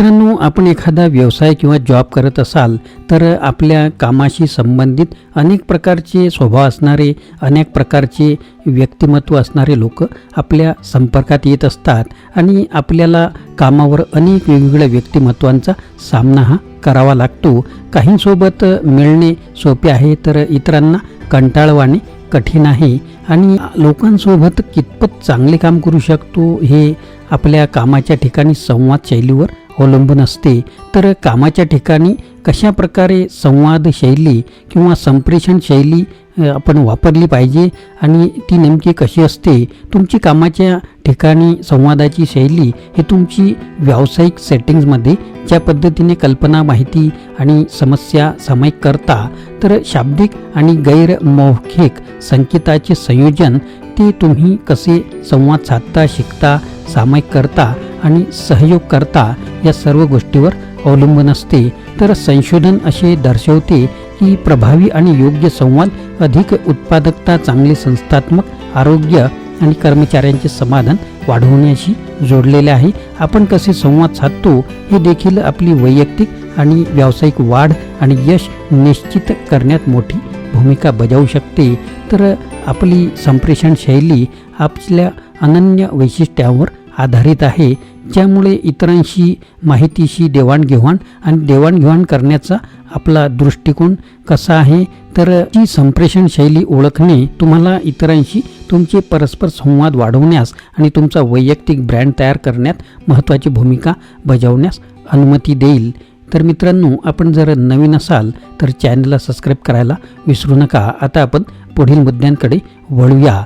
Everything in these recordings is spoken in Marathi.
मित्रांनो आपण एखादा व्यवसाय किंवा जॉब करत असाल तर आपल्या कामाशी संबंधित अनेक प्रकारचे स्वभाव असणारे अनेक प्रकारचे व्यक्तिमत्व असणारे लोक आपल्या संपर्कात येत असतात आणि आपल्याला कामावर अनेक वेगवेगळ्या व्यक्तिमत्वांचा सामना हा करावा लागतो. काहींसोबत मिळणे सोपे आहे तर इतरांना कंटाळवाणे कठीण आहे आणि लोकांसोबत कितपत चांगले काम करू शकतो हे आपल्या कामाच्या ठिकाणी संवाद शैलीवर अवलंबून असते. तर कामाच्या ठिकाणी कशा प्रकारे संवाद शैली किंवा संप्रेषण शैली आपण वापरली पाहिजे आणि ती नेमकी कशी असते तुमची कामाच्या ठिकाणी संवादाची शैली हे तुमची व्यावसायिक सेटिंग्जमध्ये ज्या पद्धतीने कल्पना माहिती आणि समस्या सामायिक करता तर शाब्दिक आणि गैरमौखिक संकेताचे संयोजन ते तुम्ही कसे संवाद साधता शिकता सामायिक करता आणि सहयोग करता या सर्व गोष्टीवर अवलंबून असते तर संशोधन असे दर्शवते की प्रभावी आणि योग्य संवाद अधिक उत्पादकता चांगले संस्थात्मक आरोग्य आणि कर्मचाऱ्यांचे समाधान वाढवण्याशी जोडलेले आहे. आपण कसे संवाद साधतो हे देखील आपली वैयक्तिक आणि व्यावसायिक वाढ आणि यश निश्चित करण्यात मोठी भूमिका बजावू शकते. तर आपली संप्रेषण शैली आपल्या अनन्य वैशिष्ट्यावर आधारित आहे. ज्यामुळे इतरांशी माहितीशी देवाणघेवाण आणि देवाणघेवाण करण्याचा आपला दृष्टिकोन कसा आहे तर ही संप्रेषण शैली ओळखणे तुम्हाला इतरांशी तुमचे परस्पर संवाद वाढवण्यास आणि तुमचा वैयक्तिक ब्रँड तयार करण्यात महत्त्वाची भूमिका बजावण्यास अनुमती देईल. तर मित्रांनो आपण जर नवीन असाल तर चॅनलला सबस्क्राईब करायला विसरू नका. आता आपण पुढील मुद्द्यांकडे वळूया.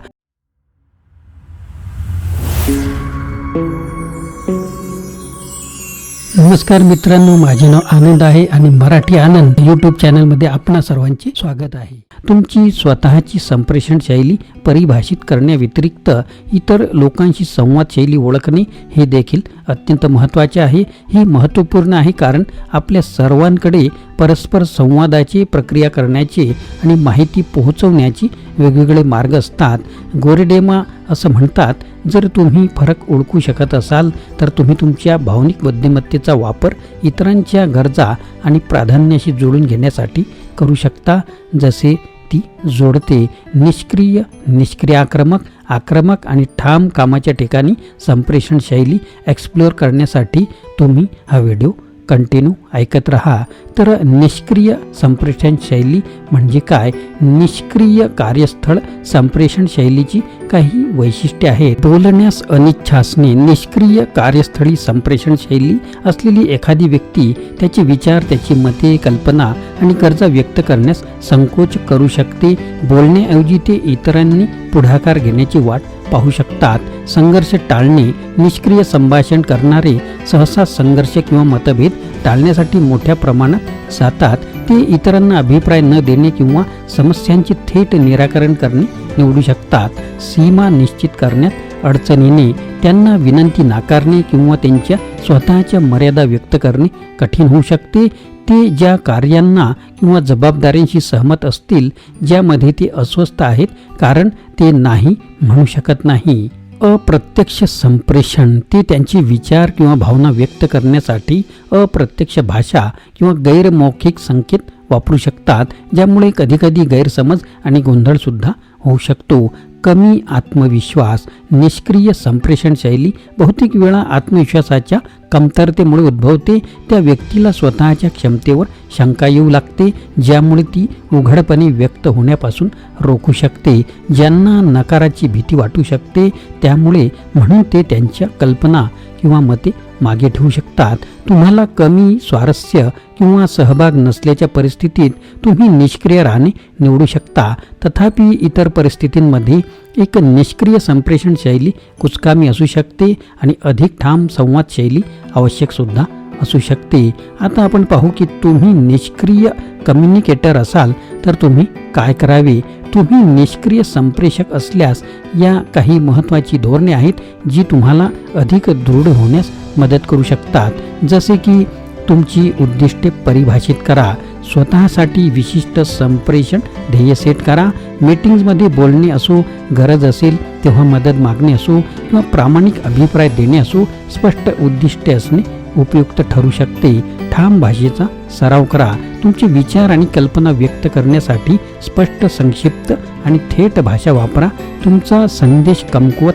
नमस्कार मित्रांनो माझे नाव आनंद आहे आणि मराठी आनंद यूट्यूब चॅनलमध्ये आपणा सर्वांचे स्वागत आहे. तुमची स्वतःची संप्रेषण शैली परिभाषित करण्याव्यतिरिक्त इतर लोकांशी संवाद शैली ओळखणे हे देखील अत्यंत महत्त्वाचे आहे. हे महत्त्वपूर्ण आहे कारण आपल्या सर्वांकडे परस्पर संवादाची प्रक्रिया करण्याचे आणि माहिती पोहोचवण्याची वेगवेगळे मार्ग असतात. गोरेडेमा असं म्हणतात जर तुम्ही फरक ओळखू शकत असाल तर तुम्ही तुमच्या भावनिक बुद्धिमत्तेचा वापर इतरांच्या गरजा आणि प्राधान्याशी जोडून घेण्यासाठी करू शकता. जसे ती जोडते. निष्क्रिय निष्क्रिय आक्रमक आक्रमक आणि ठाम कामाच्या ठिकाणी संप्रेषण शैली एक्सप्लोअर करण्यासाठी तुम्ही हा व्हिडिओ कंटिन्यू ऐकत रहा. तर निष्क्रिय संप्रेषण शैली म्हणजे काय? निष्क्रिय कार्यस्थळ संप्रेषण शैलीची काही वैशिष्ट्ये आहेत. बोलण्यास अनिच्छा असणे निष्क्रिय कार्यस्थळी संप्रेषण शैली असलेली एखादी व्यक्ती त्याचे विचार त्याची मते कल्पना आणि गरजा व्यक्त करण्यास संकोच करू शकते. बोलण्याऐवजी ते इतरांनी पुढाकार घेण्याची वाट पाहू शकतात. संघर्ष टाळणे निष्क्रिय संभाषण करणारे सहसा संघर्ष किंवा मतभेद टाळण्यासाठी मोठ्या प्रमाणात जातात. ते इतरांना अभिप्राय न देणे किंवा समस्यांचे थेट निराकरण करणे निवडू शकतात. सीमा निश्चित करण्यात अडचणीने त्यांना विनंती नाकारणे किंवा त्यांच्या स्वतःच्या मर्यादा व्यक्त करणे कठीण होऊ शकते. ते ज्या कार्यांना किंवा जबाबदाऱ्यांशी सहमत असतील ज्यामध्ये ते अस्वस्थ आहेत कारण ते नाही म्हणू शकत नाही. अप्रत्यक्ष संप्रेषण ते त्यांचे विचार किंवा भावना व्यक्त करण्यासाठी अप्रत्यक्ष भाषा किंवा गैरमौखिक संकेत वापरू शकतात ज्यामुळे कधीकधी गैरसमज आणि गोंधळसुद्धा होऊ शकतो. कमी आत्मविश्वास निष्क्रिय संप्रेषण शैली बहुतेक वेळा आत्मविश्वासाच्या कमतरतेमुळे उद्भवते. त्या व्यक्तीला स्वतःच्या क्षमतेवर शंका येऊ लागते ज्यामुळे ती उघडपणे व्यक्त होण्यापासून रोखू शकते ज्यांना नकाराची भीती वाटू शकते. त्यामुळे म्हणून ते त्यांच्या कल्पना किंवा मते मागे ठेवू शकतात. तुम्हाला कमी स्वारस्य किंवा सहभाग नसल्याच्या परिस्थितीत तुम्ही निष्क्रिय राहणे निवडू शकता. तथापि इतर परिस्थितींमध्ये एक निष्क्रिय संप्रेषण शैली कुचकामी असू शकते आणि अधिक ठाम संवाद शैली आवश्यक सुद्धा असू शकते. आता आपण पाहू की तुम्ही निष्क्रिय कम्युनिकेटर असाल तर तुम्ही काय करावे? तुम्ही निष्क्रिय संप्रेषक असल्यास या काही महत्त्वाची धोरणे आहेत जी तुम्हाला अधिक दृढ होण्यास मदत करू शकतात. जसे की तुमची उद्दिष्टे परिभाषित करा स्वतःसाठी विशिष्ट संप्रेषण ध्येय सेट करा मीटिंग्समध्ये बोलणे असो गरज असेल तेव्हा मदत मागणे असो किंवा प्रामाणिक अभिप्राय देणे असो स्पष्ट उद्दिष्टे असणे उपयुक्त ठरू शकते. ठाम भाषेचा सराव करा. तुमचे विचार आणि कल्पना व्यक्त करण्यासाठी स्पष्ट संक्षिप्त आणि थेट भाषा वापरा. तुमचा संदेश कमकुवत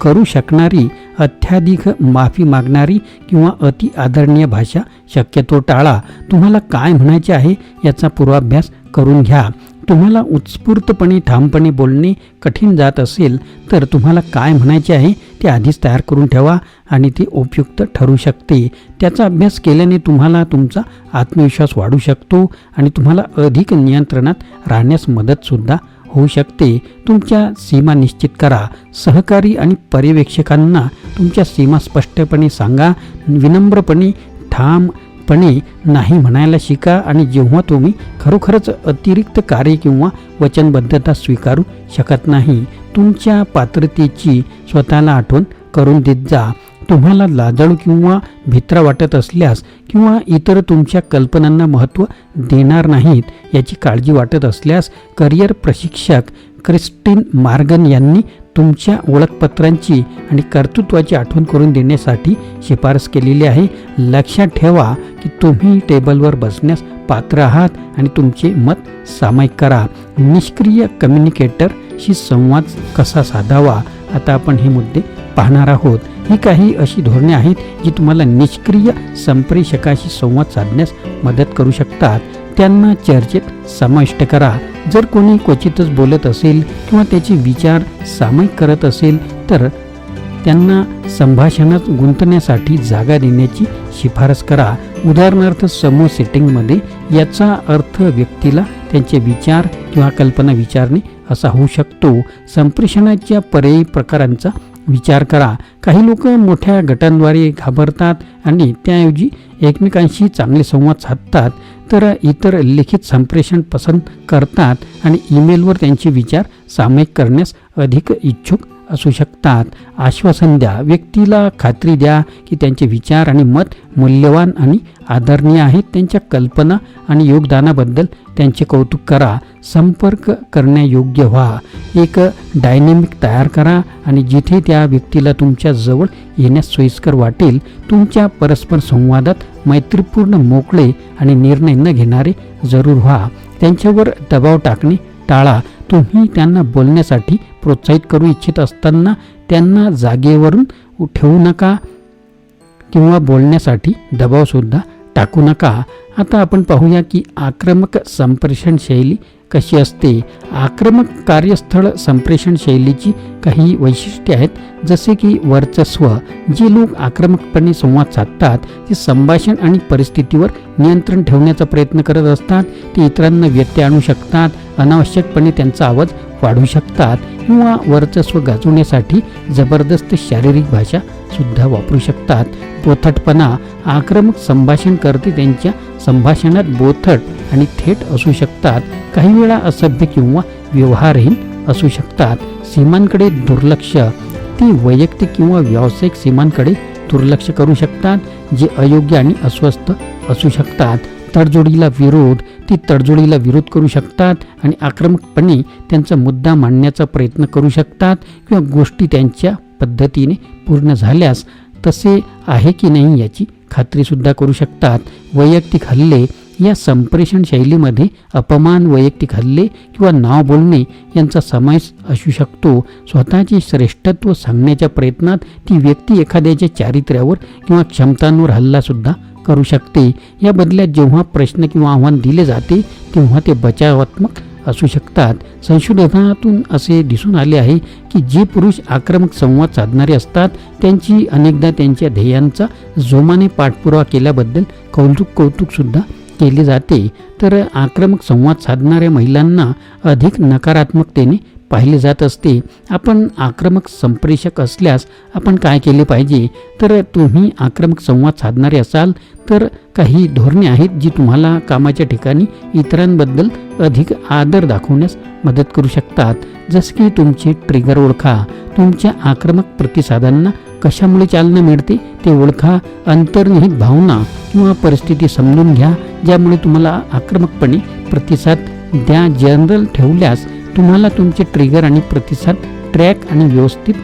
करू शकणारी अत्याधिक माफी मागणारी किंवा अति आदरणीय भाषा शक्यतो टाळा. तुम्हाला काय म्हणायचे आहे याचा पूर्वाभ्यास करून घ्या. तुम्हाला उत्स्फूर्तपणे ठामपणे बोलणे कठीण जात असेल तर तुम्हाला काय म्हणायचे आहे ते आधीच तयार करून ठेवा आणि ते उपयुक्त ठरू शकते. त्याचा अभ्यास केल्याने तुम्हाला तुमचा आत्मविश्वास वाढू शकतो आणि तुम्हाला अधिक नियंत्रणात राहण्यास मदतसुद्धा होऊ शकते. तुमच्या सीमा निश्चित करा. सहकारी आणि पर्यवेक्षकांना तुमच्या सीमा स्पष्टपणे सांगा. विनम्रपणे ठाम ठामपणे नाही म्हणायला शिका आणि जेव्हा तुम्ही खरोखरच अतिरिक्त कार्य किंवा वचनबद्धता स्वीकारू शकत नाही तुमच्या पात्रतेची स्वतःला आठवण करून देत जा. तुम्हाला लाजाळू किंवा भित्रा वाटत असल्यास किंवा इतर तुमच्या कल्पनांना महत्त्व देणार नाहीत याची काळजी वाटत असल्यास करिअर प्रशिक्षक क्रिस्टीन मार्गन यांनी तुमच्या ओळखपत्रांची आणि कर्तृत्वाची आठवण करून देण्यासाठी शिफारस केलेली आहे. लक्षात ठेवा की तुम्ही टेबलवर बसण्यास पात्र आहात आणि तुमचे मत सामायिक करा. निष्क्रिय कम्युनिकेटरशी संवाद कसा साधावा? आता आपण हे मुद्दे पाहणार आहोत. ही काही अशी धोरणे आहेत जी तुम्हाला निष्क्रिय संप्रेषकाशी संवाद साधण्यास मदत करू शकतात. त्यांना चर्चेत समाविष्ट करा. जर कोणी क्वचितच बोलत असेल किंवा त्याचे विचार सामायिक करत असेल तर त्यांना संभाषणात गुंतण्यासाठी जागा देण्याची शिफारस करा. उदाहरणार्थ समूह सेटिंगमध्ये याचा अर्थ व्यक्तीला त्यांचे विचार किंवा कल्पना विचारणे असा होऊ शकतो. संप्रेषणाच्या पर्यायी प्रकारांचा विचार करा. काही लोक मोठ्या गटांद्वारे घाबरतात आणि त्याऐवजी एकमेकांशी चांगले संवाद साधतात तर इतर लिखित संप्रेषण पसंत करतात आणि ईमेलवर त्यांचे विचार सामायिक करण्यास अधिक इच्छुक असू शकतात. आश्वासन द्या. व्यक्तीला खात्री द्या की त्यांचे विचार आणि मत मूल्यवान आणि आदरणीय आहेत. त्यांच्या कल्पना आणि योगदानाबद्दल त्यांचे कौतुक करा. संपर्क करण्यायोग्य व्हा. एक डायनेमिक तयार करा आणि जिथे त्या व्यक्तीला तुमच्या जवळ येण्यास सोयीस्कर वाटेल तुमच्या परस्पर संवादात मैत्रीपूर्ण मोकळे आणि निर्णय न घेणारे जरूर व्हा. त्यांच्यावर दबाव टाकणे टाळा. तुम्ही त्यांना बोलण्यासाठी प्रोत्साहित करू इच्छित असताना त्यांना जागेवरून ठेवू नका किंवा बोलण्यासाठी दबावसुद्धा टाकू नका. आता आपण पाहूया की आक्रमक संप्रेषण शैली कशी असते? आक्रमक कार्यस्थळ संप्रेषण शैलीची काही वैशिष्ट्ये आहेत जसे की वर्चस्व जे लोक आक्रमकपणे संवाद साधतात ते संभाषण आणि परिस्थितीवर नियंत्रण ठेवण्याचा प्रयत्न करत असतात ते इतरांना व्यत्यय आणू शकतात अनावश्यकपणे त्यांचा आवाज वाढू शकतात किंवा वर्चस्व गाजवण्यासाठी जबरदस्त शारीरिक भाषा सुद्धा वापरू शकतात. बोथटपणा आक्रमक संभाषण करते त्यांच्या संभाषणात बोथट आणि थेट असू शकतात. काही वेळा असभ्य किंवा व्यवहारहीन असू शकतात. सीमांकडे दुर्लक्ष. ती वैयक्तिक किंवा व्यावसायिक सीमांकडे दुर्लक्ष करू शकतात जे अयोग्य आणि अस्वस्थ असू शकतात. तडजोडीला विरोध. ती तडजोडीला विरोध करू शकतात आणि आक्रमकपणे त्यांचा मुद्दा मांडण्याचा प्रयत्न करू शकतात किंवा गोष्टी त्यांच्या पद्धतीने पूर्ण झाल्यास तसे आहे की नाही याची खात्रीसुद्धा करू शकतात. वैयक्तिक हल्ले या संप्रेषण शैलीमध्ये अपमान वैयक्तिक हल्ले किंवा नाव बोलणे यांचा समावेश असू शकतो. स्वतःचे श्रेष्ठत्व सांगण्याच्या प्रयत्नात ती व्यक्ती एखाद्याच्या चारित्र्यावर किंवा क्षमतांवर हल्लासुद्धा करू शकते. या बदल्यात जेव्हा प्रश्न किंवा आव्हान दिले जाते तेव्हा ते बचावात्मक असू शकतात. संशोधनातून असे दिसून आले आहे की जे पुरुष आक्रमक संवाद साधणारे असतात त्यांची अनेकदा त्यांच्या ध्येयांचा जोमाने पाठपुरावा केल्याबद्दल कौतुक कौतुकसुद्धा केले जाते. तर आक्रमक संवाद साधणाऱ्या महिलांना अधिक नकारात्मकतेने पाहिले जात असते आपण आक्रमक संप्रेषक असल्यास आपण काय केले पाहिजे? तर तुम्ही आक्रमक संवाद साधणारे असाल तर काही धोरणे आहेत जी तुम्हाला कामाच्या ठिकाणी इतरांबद्दल अधिक आदर दाखवण्यास मदत करू शकतात. जसे की तुमचे ट्रिगर ओळखा. तुमच्या आक्रमक प्रतिसादांना कशामुळे चालना मिळते ते ओळखा. अंतर्निहित भावना किंवा परिस्थिती समजून घ्या ज्यामुळे तुम्हाला आक्रमकपणे प्रतिसाद द्या. जनरल ठेवल्यास तुम्हाला तुमचे ट्रिगर आणि प्रतिसाद ट्रॅक आणि व्यवस्थित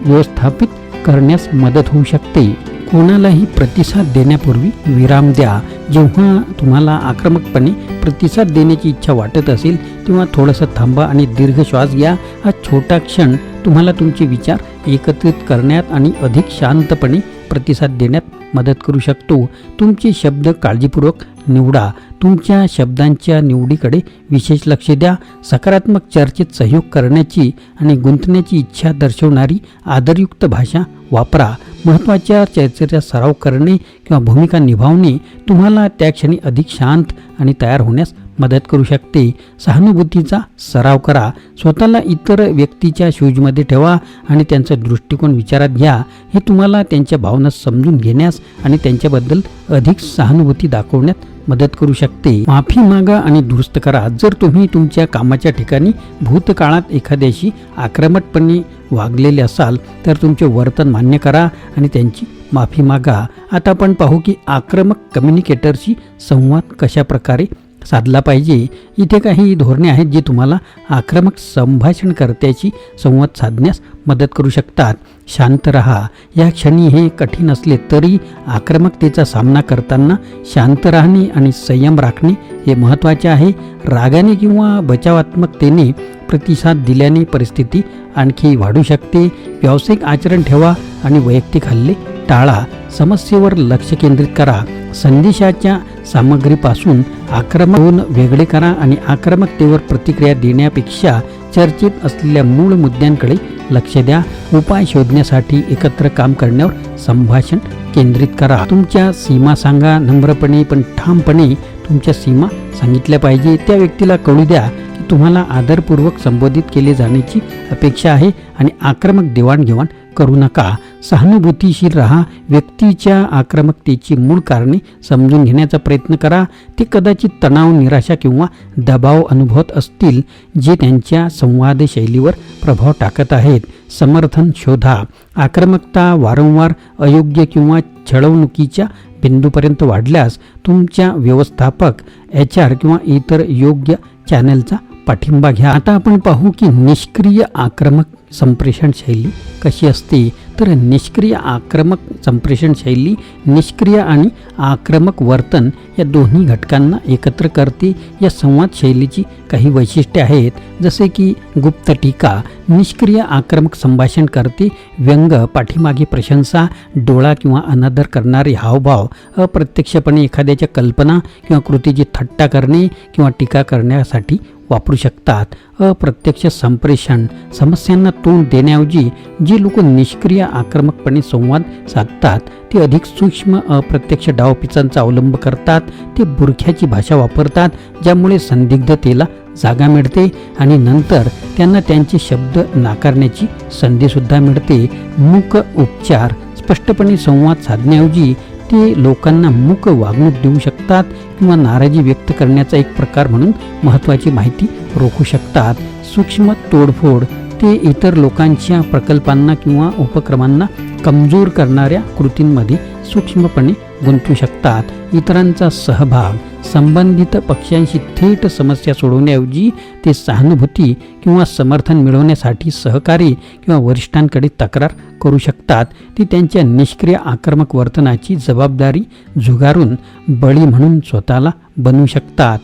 व्यवस्थापित करण्यास मदत होऊ शकते. कोणालाही प्रतिसाद देण्यापूर्वी विराम द्या. जेव्हा तुम्हाला आक्रमकपणे प्रतिसाद देण्याची इच्छा वाटत असेल तेव्हा थोडंसं थांबा आणि दीर्घ श्वास घ्या. हा छोटा क्षण तुम्हाला तुमचे विचार एकत्रित करण्यात आणि अधिक शांतपणे प्रतिसाद देण्यात मदत करू शकतो. तुमचे शब्द काळजीपूर्वक निवडा. तुमच्या शब्दांच्या निवडीकडे विशेष लक्ष द्या. सकारात्मक चर्चेत सहयोग करण्याची आणि गुंतण्याची इच्छा दर्शवणारी आदरयुक्त भाषा वापरा. महत्त्वाच्या चर्चेचा सराव करणे किंवा भूमिका निभावणे तुम्हाला त्या क्षणी अधिक शांत आणि तयार होण्यास मदत करू शकते. सहानुभूतीचा सराव करा. स्वतःला इतर व्यक्तीच्या शूजमध्ये ठेवा आणि त्यांचा दृष्टिकोन विचारात घ्या. हे तुम्हाला त्यांच्या भावना समजून घेण्यास आणि त्यांच्याबद्दल अधिक सहानुभूती दाखवण्यात मदत करू शकते. माफी मागा आणि दुरुस्त करा. जर तुम्ही तुमच्या कामाच्या ठिकाणी भूतकाळात एखाद्याशी आक्रमकपणे वागलेले असाल तर तुमचे वर्तन मान्य करा आणि त्यांची माफी मागा. आता आपण पाहू की आक्रमक कम्युनिकेटरशी संवाद कशा प्रकारे साधला पाहिजे. इथे काही धोरणे आहेत जी तुम्हाला आक्रमक संभाषणकर्त्याची संवाद साधण्यास मदत करू शकतात. शांत रहा. या क्षणी हे कठीण असले तरी आक्रमकतेचा सामना करताना शांत राहणे आणि संयम राखणे हे महत्त्वाचे आहे. रागाने किंवा बचावात्मकतेने प्रतिसाद दिल्याने परिस्थिती आणखी वाढू शकते. व्यावसायिक आचरण ठेवा आणि वैयक्तिक हल्ले टाळा समस्येवर लक्ष केंद्रित करा. संदेशाच्या सामग्रीपासून आक्रमक होऊन वेगळे करा आणि आक्रमकतेवर प्रतिक्रिया देण्यापेक्षा चर्चेत असलेल्या मूळ मुद्द्यांकडे लक्ष द्या. उपाय शोधण्यासाठी एकत्र काम करण्यावर संभाषण केंद्रित करा. तुमच्या सीमा सांगा नम्रपणे पण ठामपणे तुमच्या सीमा सांगितल्या पाहिजे. त्या व्यक्तीला कळू द्या की तुम्हाला आदरपूर्वक संबोधित केले जाण्याची अपेक्षा आहे आणि आक्रमक देवाणघेवाण करू नका. सहानुभूतीशील राहा व्यक्तीच्या आक्रमकतेची मूळ कारणे समजून घेण्याचा प्रयत्न करा. ते कदाचित तणाव निराशा किंवा दबाव अनुभवत असतील जे त्यांच्या संवाद शैलीवर प्रभाव टाकत आहेत. समर्थन शोधा. आक्रमकता वारंवार अयोग्य किंवा छळवणुकीच्या बिंदूपर्यंत वाढल्यास तुमच्या व्यवस्थापक एच आर किंवा इतर योग्य चॅनलचा पाठिंबा घ्या. आता आपण पाहू की निष्क्रिय आक्रमक संप्रेषण शैली कशी असते? तर निष्क्रिय आक्रमक संप्रेषण शैली निष्क्रिय आणि आक्रमक वर्तन या दोन्ही घटकांना एकत्र करते. या संवाद शैलीची काही वैशिष्ट्ये आहेत जसे की गुप्त टीका निष्क्रिय आक्रमक संभाषण करते व्यंग पाठीमागे प्रशंसा डोळा किंवा अनादर करणारे हावभाव अप्रत्यक्षपणे एखाद्याच्या कल्पना किंवा कृतीची थट्टा करणे किंवा टीका करण्यासाठी वापरू शकतात. अप्रत्यक्ष संप्रेषण समस्यांना तोंड देण्याऐवजी जी लोक निष्क्रिय आक्रमकपणे संवाद साधतात ते अधिक सूक्ष्म अप्रत्यक्ष डावपिचांचा अवलंब करतात ते बुरख्याची भाषा वापरतात ज्यामुळे संदिग्धतेला जागा मिळते आणि नंतर त्यांना त्यांचे शब्द नाकारण्याची संधीसुद्धा मिळते. मूक उपचार स्पष्टपणे संवाद साधण्याऐवजी ते लोकांना मूक वागणूक देऊ शकतात किंवा नाराजी व्यक्त करण्याचा एक प्रकार म्हणून महत्त्वाची माहिती रोखू शकतात. सूक्ष्म तोडफोड ते इतर लोकांच्या प्रकल्पांना किंवा उपक्रमांना कमजोर करणाऱ्या कृतींमध्ये सूक्ष्मपणे गुंतू शकतात. इतरांचा सहभाग संबंधित पक्षांशी थेट समस्या सोडवण्याऐवजी ते सहानुभूती किंवा समर्थन मिळवण्यासाठी सहकारी किंवा वरिष्ठांकडे तक्रार करू शकतात. ते त्यांच्या निष्क्रिय आक्रमक वर्तनाची जबाबदारी झुगारून बळी म्हणून स्वतःला बनवू शकतात.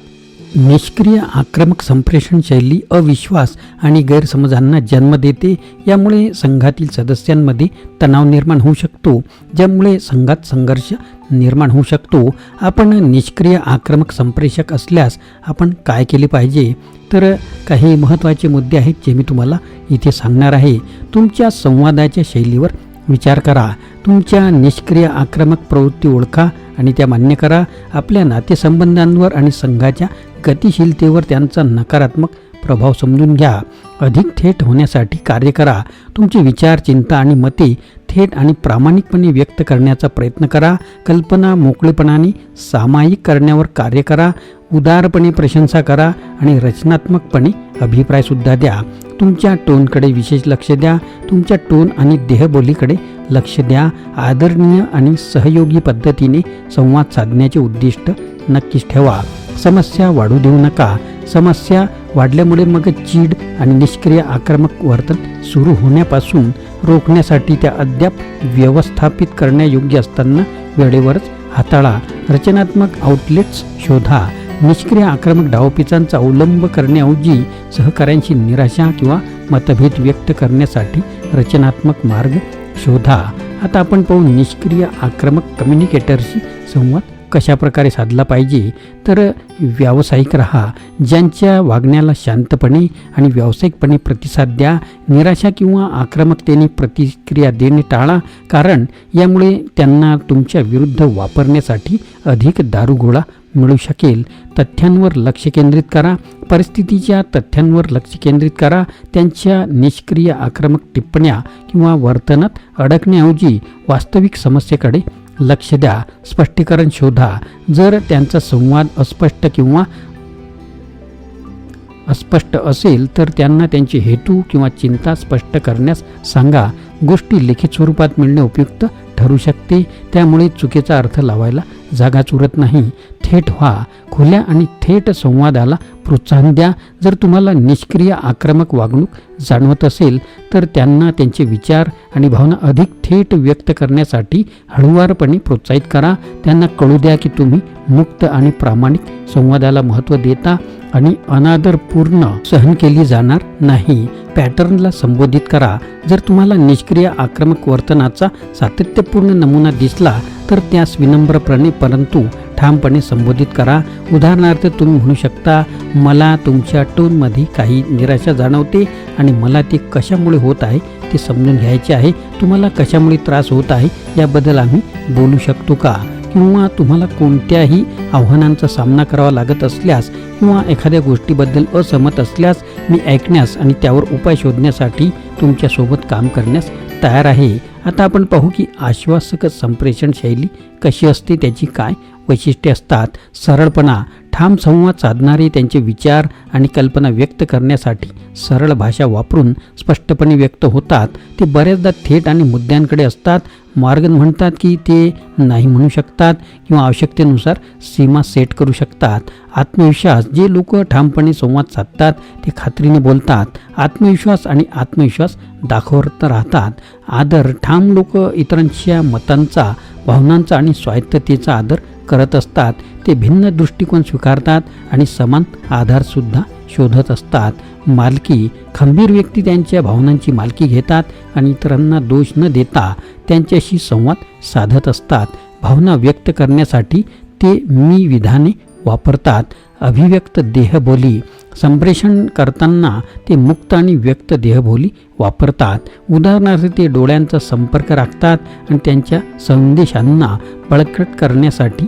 निष्क्रिय आक्रमक संप्रेषण शैली अविश्वास आणि गैरसमजांना जन्म देते. यामुळे संघातील सदस्यांमध्ये तणाव निर्माण होऊ शकतो ज्यामुळे संघात संघर्ष निर्माण होऊ शकतो. आपण निष्क्रिय आक्रमक संप्रेषक असल्यास आपण काय केले पाहिजे? तर काही महत्त्वाचे मुद्दे आहेत जे मी तुम्हाला इथे सांगणार आहे. तुमच्या संवादाच्या शैलीवर विचार करा. तुमच्या निष्क्रिय आक्रमक प्रवृत्ती ओळखा आणि त्या मान्य करा. आपल्या नातेसंबंधांवर आणि संघाच्या गतिशीलतेवर त्यांचा नकारात्मक प्रभाव समजून घ्या. अधिक थेट होण्यासाठी कार्य करा. तुमचे विचार चिंता आणि मते थेट आणि प्रामाणिकपणे व्यक्त करण्याचा प्रयत्न करा. कल्पना मोकळेपणाने सामायिक करण्यावर कार्य करा. उदारपणे प्रशंसा करा आणि रचनात्मकपणे अभिप्रायसुद्धा द्या. तुमच्या टोनकडे विशेष लक्ष द्या. तुमच्या टोन आणि देहबोलीकडे लक्ष द्या. आदरणीय आणि सहयोगी पद्धतीने संवाद साधण्याचे उद्दिष्ट नक्कीच ठेवा. समस्या वाढू देऊ नका. समस्या वाढल्यामुळे मग चीड आणि निष्क्रिय आक्रमक वर्तन सुरू होण्यापासून रोखण्यासाठी त्या अद्याप व्यवस्थापित करण्यायोग्य असताना वेळेवरच हाताळा. रचनात्मक आउटलेट्स शोधा. निष्क्रिय आक्रमक डावपिचांचा अवलंब करण्याऐवजी सहकाऱ्यांची निराशा किंवा मतभेद व्यक्त करण्यासाठी रचनात्मक मार्ग शोधा. आता आपण पाहू निष्क्रिय आक्रमक कम्युनिकेटरशी संवाद कशाप्रकारे साधला पाहिजे तर व्यावसायिक राहा ज्यांच्या वागण्याला शांतपणे आणि व्यावसायिकपणे प्रतिसाद द्या निराशा किंवा आक्रमकतेने प्रतिक्रिया देणे टाळा कारण यामुळे त्यांना तुमच्या विरुद्ध वापरण्यासाठी अधिक दारुगोळा मिळू शकेल. तथ्यांवर लक्ष केंद्रित करा परिस्थितीच्या तथ्यांवर लक्ष केंद्रित करा त्यांच्या निष्क्रिय आक्रमक टिप्पण्या किंवा वर्तनात अडकण्याऐवजी वास्तविक समस्येकडे लक्ष द्या स्पष्टीकरण शोधा. जर त्यांचा संवाद अस्पष्ट किंवा अस्पष्ट असेल तर त्यांना त्यांचे हेतू किंवा चिंता स्पष्ट करण्यास सांगा. गोष्टी लिखित स्वरूपात मिळणे उपयुक्त ठरू शकते. त्यामुळे चुकीचा अर्थ लावायला जागाच उरत नाही. थेट व्हा. खुल्या आणि थेट संवादाला प्रोत्साहन द्या. जर तुम्हाला निष्क्रिय आक्रमक वागणूक जाणवत असेल तर त्यांना त्यांचे विचार आणि भावना अधिक थेट व्यक्त करण्यासाठी हळुवारपणे प्रोत्साहित करा. त्यांना कळू द्या की तुम्ही मुक्त आणि प्रामाणिक संवादाला महत्त्व देता आणि अनादरपूर्ण सहन केली जाणार नाही. पॅटर्नला संबोधित करा. जर तुम्हाला निष्क्रिय आक्रमक वर्तनाचा सातत्यपूर्ण नमुना दिसला तर त्यास विनम्रपणे परंतु ठामपणे संबोधित करा. उदाहरणार्थ तुम्ही म्हणू शकता मला तुमच्या टोनमध्ये काही निराशा जाणवते आणि मला ते कशामुळे होत आहे ते समजून घ्यायचे आहे. तुम्हाला कशामुळे त्रास होत आहे याबद्दल आम्ही बोलू शकतो का? किंवा तुम्हाला कोणत्याही आव्हानांचा सामना करावा लागत असल्यास किंवा एखाद्या गोष्टीबद्दल असहमत असल्यास मी ऐकण्यास आणि त्यावर उपाय शोधण्यासाठी तुमच्यासोबत काम करण्यास तयार आहे. आता आपण पाहू की आश्वासक संप्रेषण शैली कशी असते त्याची काय वैशिष्ट्ये असतात. सरळपणा ठाम संवाद साधणारे त्यांचे विचार आणि कल्पना व्यक्त करण्यासाठी सरळ भाषा वापरून स्पष्टपणे व्यक्त होतात. ते बऱ्याचदा थेट आणि मुद्द्यांकडे असतात. मार्गन म्हणतात की ते नाही म्हणू शकतात किंवा आवश्यकतेनुसार सीमा सेट करू शकतात. आत्मविश्वास जे लोक ठामपणे संवाद साधतात ते खात्रीने बोलतात. आत्मविश्वास आणि आत्मविश्वास दाखवत राहतात. आदर ठाम लोक इतरांच्या मतांचा भावनांचा आणि स्वायत्ततेचा आदर करत असतात. ते भिन्न दृष्टिकोन स्वीकारतात आणि समान आधारसुद्धा शोधत असतात. मालकी खंबीर व्यक्ती त्यांच्या भावनांची मालकी घेतात आणि इतरांना दोष न देता त्यांच्याशी संवाद साधत असतात. भावना व्यक्त करण्यासाठी ते मी विधाने वापरतात. अभिव्यक्त देहबोली. संप्रेषण करताना ते मुक्त आणि व्यक्त देहबोली वापरतात. उदाहरणार्थ ते डोळ्यांचा संपर्क राखतात आणि त्यांच्या संदेशांना बळकट करण्यासाठी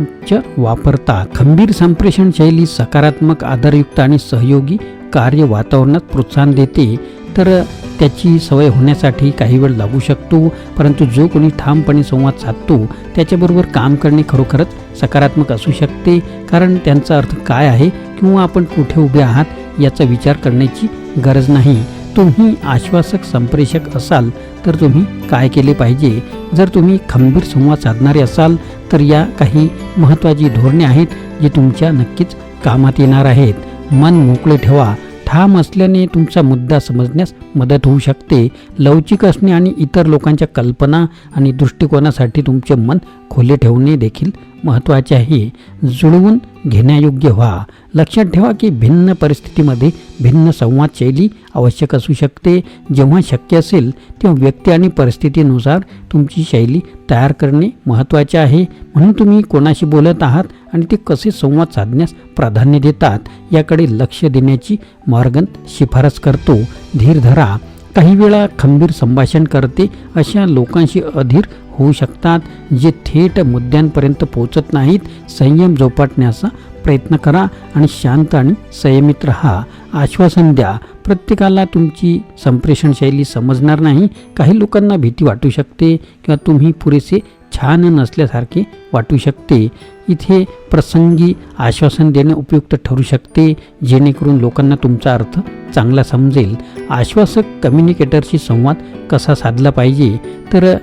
उच्च वापरतात खंबीर संप्रेषण शैली सकारात्मक आधारयुक्त आणि सहयोगी कार्य वातावरणात प्रोत्साहन देते. तर त्याची सवय होण्यासाठी काही वेळ लागू शकतो परंतु जो कोणी ठामपणे संवाद साधतो त्याच्याबरोबर काम करणे खरोखरच सकारात्मक असू शकते. कारण त्यांचा अर्थ काय आहे किंवा आपण कुठे उभे आहात याचा विचार करण्याची गरज नाही. तुम्ही आश्वासक संप्रेषक असाल तर तुम्ही काय केले पाहिजे? जर तुम्ही खंबीर संवाद साधणारे असाल तर या काही महत्त्वाची धोरणे आहेत जी तुमच्या नक्कीच कामात येणार आहेत. मन मोकळे ठेवा. ठाम असल्याने तुमचा मुद्दा समजण्यास मदत होऊ शकते. लवचिक असणे आणि इतर लोकांच्या कल्पना आणि दृष्टिकोनासाठी तुमचे मन खुले ठेवणे देखील महत्त्वाचे आहे. जुळवून घेण्यायोग्य व्हा. लक्षात ठेवा की भिन्न परिस्थितीमध्ये भिन्न संवाद शैली आवश्यक असू शकते. जेव्हा शक्य असेल तेव्हा व्यक्ती आणि परिस्थितीनुसार तुमची शैली तयार करणे महत्त्वाचे आहे. म्हणून तुम्ही कोणाशी बोलत आहात आणि ते कसे संवाद साधण्यास प्राधान्य देतात याकडे लक्ष देण्याची मॉर्गन शिफारस करतो. धीर धरा. काही वेळा खंबीर संभाषण करते अशा लोकांशी अधीर होऊ शकतात जे थेट मुद्द्यांपर्यंत पोहोचत नाहीत. संयम जोपाटण्याचा प्रयत्न करा आणि शांत आणि संयमित राहा. आश्वासन द्या. प्रत्येकाला तुमची संप्रेषण शैली समजणार नाही. काही लोकांना भीती वाटू शकते किंवा तुम्ही पुरेसे छान नसल्यासारखे वाटू शकते. इथे प्रसंगी आश्वासन देणे उपयुक्त ठरू शकते जेणेकरून लोकांना तुमचा अर्थ चांगला समजेल. आश्वासक कम्युनिकेटरशी संवाद कसा साधला पाहिजे? तर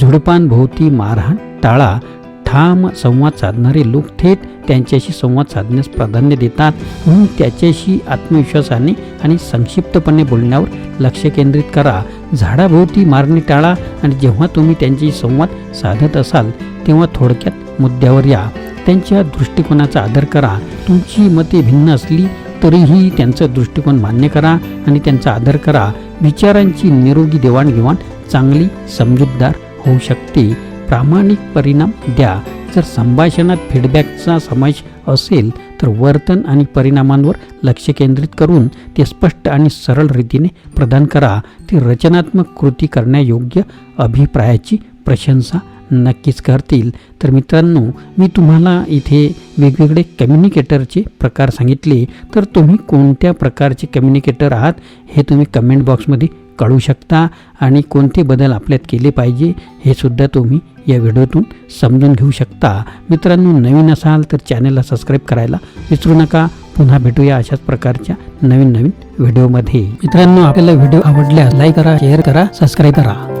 झुडपांभोवती मारहाण टाळा. ठाम संवाद साधणारे लोक थेट त्यांच्याशी संवाद साधण्यास प्राधान्य देतात. म्हणून त्याच्याशी आत्मविश्वासाने आणि संक्षिप्तपणे बोलण्यावर लक्ष केंद्रित करा. झाडाभोवती मारणे टाळा आणि जेव्हा तुम्ही त्यांच्याशी संवाद साधत असाल तेव्हा थोडक्यात मुद्द्यावर या. त्यांच्या दृष्टिकोनाचा आदर करा. तुमची मते भिन्न असली तरीही त्यांचा दृष्टिकोन मान्य करा आणि त्यांचा आदर करा. विचारांची निरोगी देवाणघेवाण चांगली समजूतदार होऊ शकते. प्रामाणिक परिणाम द्या. जर संभाषणात फीडबॅकचा समावेश असेल तर वर्तन आणि परिणामांवर लक्ष केंद्रित करून ते स्पष्ट आणि सरळ रीतीने प्रदान करा. ते रचनात्मक कृती करण्यायोग्य अभिप्रायाची प्रशंसा नक्कीच करतील. तर मित्रांनो मी तुम्हाला इथे वेगवेगळे कम्युनिकेटरचे प्रकार सांगितले. तर तुम्ही कोणत्या प्रकारचे कम्युनिकेटर आहात हे तुम्ही कमेंट बॉक्समध्ये कळू शकता. आणि कोणते बदल आपल्यात केले पाहिजे हे सुद्धा तुम्ही या व्हिडिओतून समजून घेऊ शकता. मित्रांनो नवीन असाल तर चॅनलला सबस्क्राईब करायला विसरू नका. पुन्हा भेटूया अशाच प्रकारच्या नवीन नवीन व्हिडिओमध्ये. मित्रांनो आपल्याला व्हिडिओ आवडल्यास लाईक करा शेअर करा सबस्क्राईब करा.